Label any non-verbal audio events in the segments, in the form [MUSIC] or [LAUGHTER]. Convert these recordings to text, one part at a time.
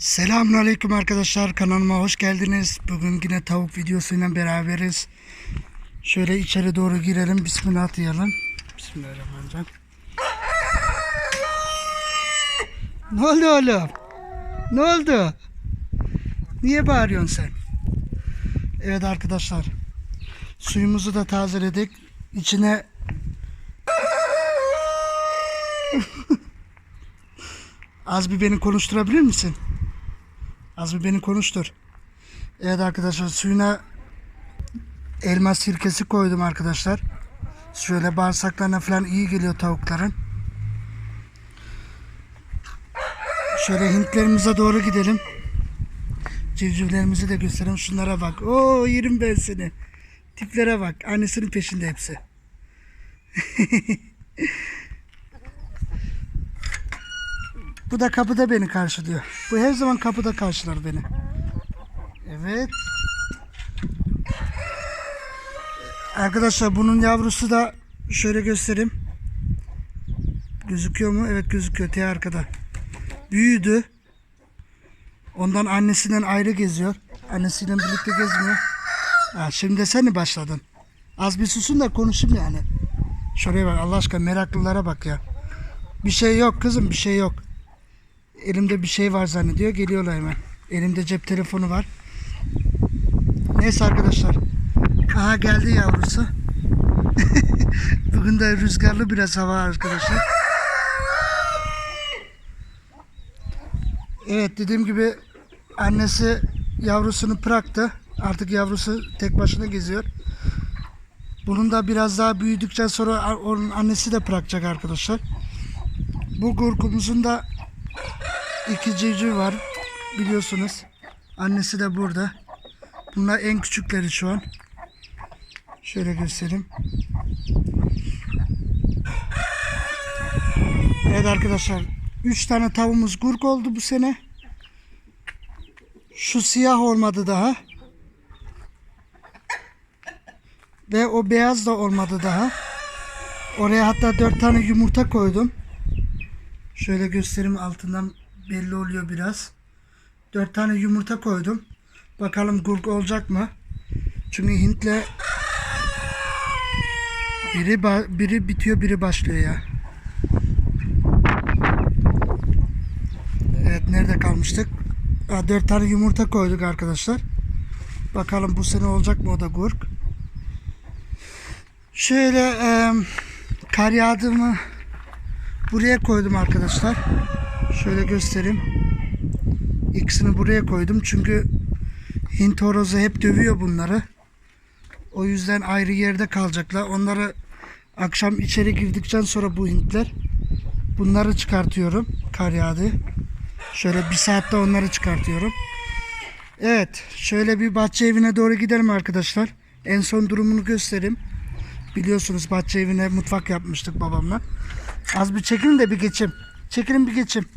Selamünaleyküm arkadaşlar kanalıma hoş geldiniz. Bugün yine tavuk videosuyla beraberiz. Şöyle içeri doğru girelim. Bismillah diyelim. Bismillahirrahmanirrahim. Ne oldu oğlum? Ne oldu? Niye bağırıyorsun sen? Evet arkadaşlar. Suyumuzu da tazeledik. İçine [LAUGHS] Az bir beni konuşturabilir misin? Az bir beni konuştur. Evet arkadaşlar suyuna elma sirkesi koydum arkadaşlar. Şöyle bağırsaklarına falan iyi geliyor tavukların. Şöyle Hintlerimize doğru gidelim. Civcivlerimizi de gösterelim. Şunlara bak. Oo yerim ben seni. Tiplere bak. Annesinin peşinde hepsi. [LAUGHS] Bu da kapıda beni karşılıyor. Bu her zaman kapıda karşılar beni. Evet. Arkadaşlar bunun yavrusu da şöyle göstereyim. Gözüküyor mu? Evet gözüküyor. T arkada. Büyüdü. Ondan annesinden ayrı geziyor. Annesiyle birlikte gezmiyor. Ha, şimdi sen mi başladın? Az bir susun da konuşayım yani. Şuraya bak Allah aşkına meraklılara bak ya. Bir şey yok kızım bir şey yok. Elimde bir şey var zannediyor. Geliyorlar hemen. Elimde cep telefonu var. Neyse arkadaşlar. Aha geldi yavrusu. [LAUGHS] Bugün de rüzgarlı biraz hava arkadaşlar. Evet dediğim gibi annesi yavrusunu bıraktı. Artık yavrusu tek başına geziyor. Bunun da biraz daha büyüdükten sonra onun annesi de bırakacak arkadaşlar. Bu gurkumuzun da iki civciv var biliyorsunuz. Annesi de burada. Bunlar en küçükleri şu an. Şöyle göstereyim. Evet arkadaşlar. Üç tane tavuğumuz gurk oldu bu sene. Şu siyah olmadı daha. Ve o beyaz da olmadı daha. Oraya hatta dört tane yumurta koydum. Şöyle göstereyim altından belli oluyor biraz. Dört tane yumurta koydum. Bakalım gurk olacak mı? Çünkü Hint'le biri biri bitiyor biri başlıyor ya. Evet nerede kalmıştık? Ha, dört tane yumurta koyduk arkadaşlar. Bakalım bu sene olacak mı o da gurk. Şöyle e, kar yağdı mı buraya koydum arkadaşlar. Şöyle göstereyim. İkisini buraya koydum çünkü Hint horozu hep dövüyor bunları. O yüzden ayrı yerde kalacaklar. Onları akşam içeri girdikten sonra bu Hintler bunları çıkartıyorum. Kar yağdı. Şöyle bir saatte onları çıkartıyorum. Evet. Şöyle bir bahçe evine doğru gidelim arkadaşlar. En son durumunu göstereyim. Biliyorsunuz bahçe evine mutfak yapmıştık babamla. Az bir çekilin de bir geçeyim. Çekilin bir geçeyim.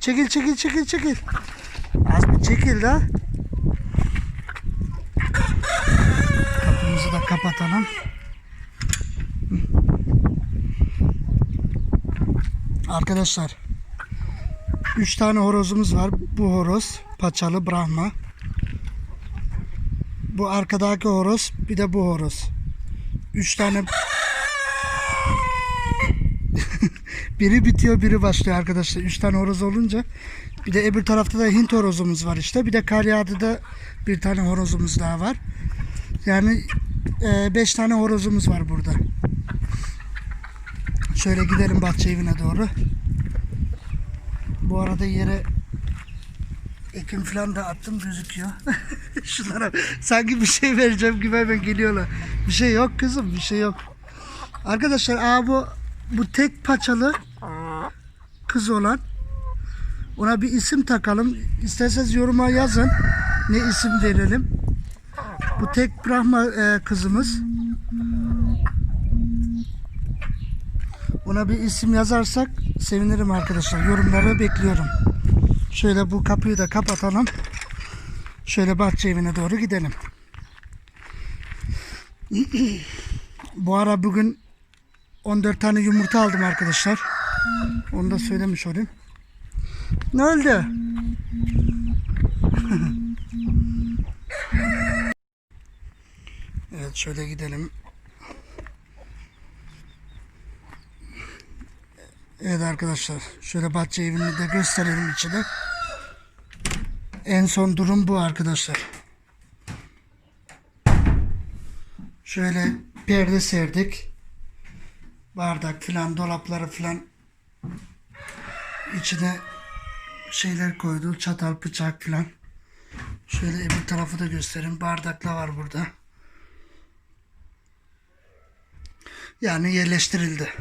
Çekil çekil çekil çekil. Az bir çekil de. Kapımızı da kapatalım. Arkadaşlar. Üç tane horozumuz var. Bu horoz paçalı Brahma. Bu arkadaki horoz bir de bu horoz. Üç tane biri bitiyor biri başlıyor arkadaşlar. Üç tane horoz olunca bir de öbür tarafta da Hint horozumuz var işte. Bir de kar yağdı da bir tane horozumuz daha var. Yani e, beş tane horozumuz var burada. Şöyle gidelim bahçe evine doğru. Bu arada yere ekim falan da attım gözüküyor. [LAUGHS] Şunlara sanki bir şey vereceğim gibi hemen geliyorlar. Bir şey yok kızım bir şey yok. Arkadaşlar aa bu bu tek paçalı kız olan ona bir isim takalım. İsterseniz yoruma yazın. Ne isim verelim. Bu tek Brahma e, kızımız. Ona bir isim yazarsak sevinirim arkadaşlar. Yorumları bekliyorum. Şöyle bu kapıyı da kapatalım. Şöyle bahçe evine doğru gidelim. [CLEARS THROAT] bu ara bugün 14 tane yumurta aldım arkadaşlar. Onu da söylemiş olayım. Ne oldu? [LAUGHS] evet şöyle gidelim. Evet arkadaşlar şöyle bahçe evini de gösterelim içine. En son durum bu arkadaşlar. Şöyle perde serdik. Bardak filan dolapları filan içine şeyler koydu. Çatal bıçak filan. Şöyle öbür tarafı da göstereyim. Bardakla var burada. Yani yerleştirildi.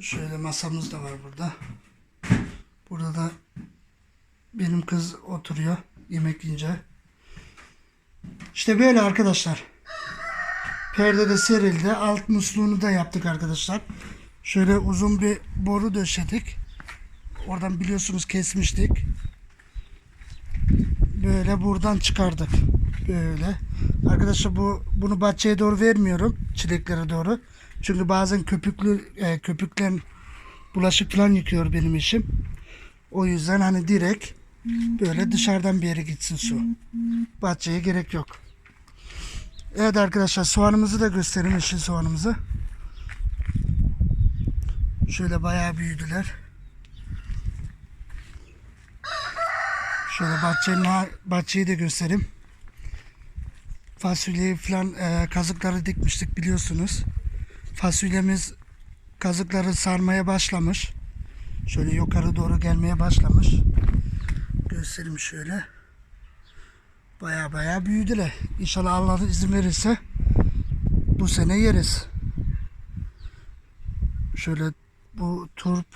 Şöyle masamız da var burada. Burada da benim kız oturuyor yemek yiyince. İşte böyle arkadaşlar. Perde de serildi. Alt musluğunu da yaptık arkadaşlar. Şöyle uzun bir boru döşedik. Oradan biliyorsunuz kesmiştik. Böyle buradan çıkardık. Böyle. Arkadaşlar bu bunu bahçeye doğru vermiyorum. Çileklere doğru. Çünkü bazen köpüklü e, köpüklen bulaşık falan yıkıyor benim işim. O yüzden hani direkt böyle dışarıdan bir yere gitsin su. Bahçeye gerek yok. Evet arkadaşlar soğanımızı da göstereyim yeşil soğanımızı. Şöyle bayağı büyüdüler. Şöyle bahçenin bahçeyi de göstereyim. Fasulyeyi falan e, kazıkları dikmiştik biliyorsunuz. Fasulyemiz kazıkları sarmaya başlamış. Şöyle yukarı doğru gelmeye başlamış. Göstereyim şöyle. Baya baya büyüdüler. İnşallah Allah izin verirse bu sene yeriz. Şöyle bu turp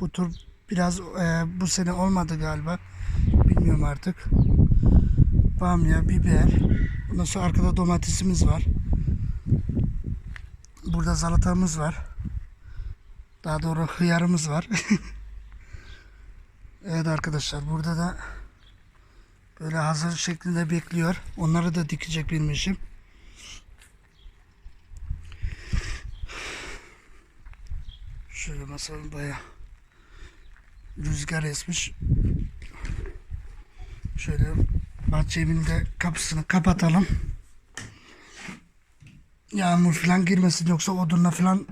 bu turp biraz e, bu sene olmadı galiba. Bilmiyorum artık. Bamya, biber. Ondan sonra arkada domatesimiz var. Burada salatamız var. Daha doğru hıyarımız var. [LAUGHS] evet arkadaşlar burada da böyle hazır şeklinde bekliyor. Onları da dikecek benim işim. Şöyle masanın baya rüzgar esmiş. Şöyle bahçemin de kapısını kapatalım. Yağmur falan girmesin yoksa odunla falan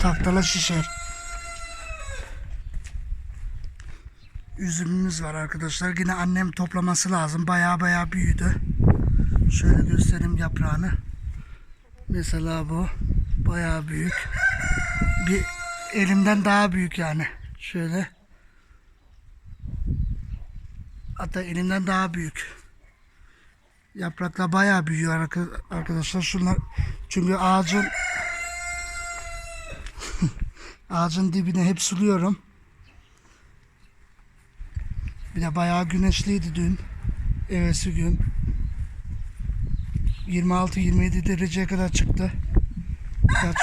tahtala şişer. Üzümümüz var arkadaşlar. Yine annem toplaması lazım. Baya baya büyüdü. Şöyle göstereyim yaprağını. Mesela bu baya büyük. Bir elimden daha büyük yani. Şöyle. Hatta elimden daha büyük. Yapraklar bayağı büyüyor arka- arkadaşlar. Şunlar çünkü ağacın [LAUGHS] ağacın dibine hep suluyorum. Bir de bayağı güneşliydi dün. Evesi gün. 26-27 dereceye kadar çıktı. Kaç?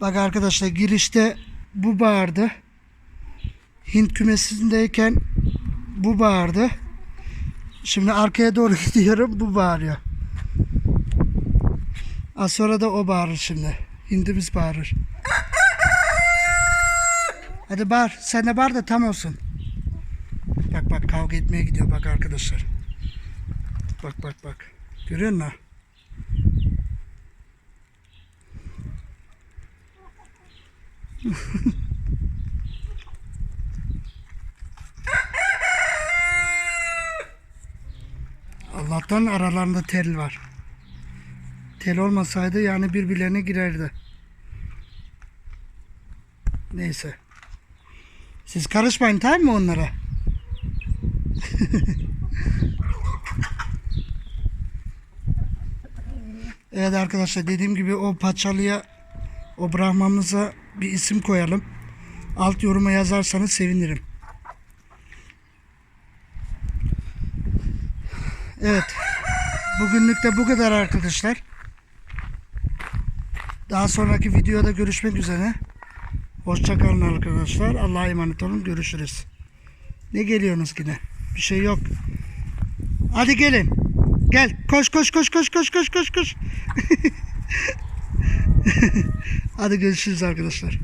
Bak arkadaşlar girişte bu bağırdı. Hint kümesindeyken bu bağırdı. Şimdi arkaya doğru [LAUGHS] gidiyorum bu bağırıyor. Az sonra da o bağırır şimdi. Hindimiz bağırır. Hadi bağır. Sen de bağır da tam olsun. Bak bak kavga etmeye gidiyor bak arkadaşlar. Bak bak bak. Görüyor musun? [LAUGHS] Allah'tan aralarında tel var. Tel olmasaydı yani birbirlerine girerdi. Neyse. Siz karışmayın tamam mı onlara? [LAUGHS] evet arkadaşlar dediğim gibi o paçalıya o Brahmamıza bir isim koyalım. Alt yoruma yazarsanız sevinirim. Evet. Bugünlük de bu kadar arkadaşlar. Daha sonraki videoda görüşmek üzere. Hoşçakalın arkadaşlar. Allah'a emanet olun. Görüşürüz. Ne geliyorsunuz yine? Bir şey yok. Hadi gelin. Gel. Koş koş koş koş koş koş koş koş. [LAUGHS] Hadi görüşürüz arkadaşlar.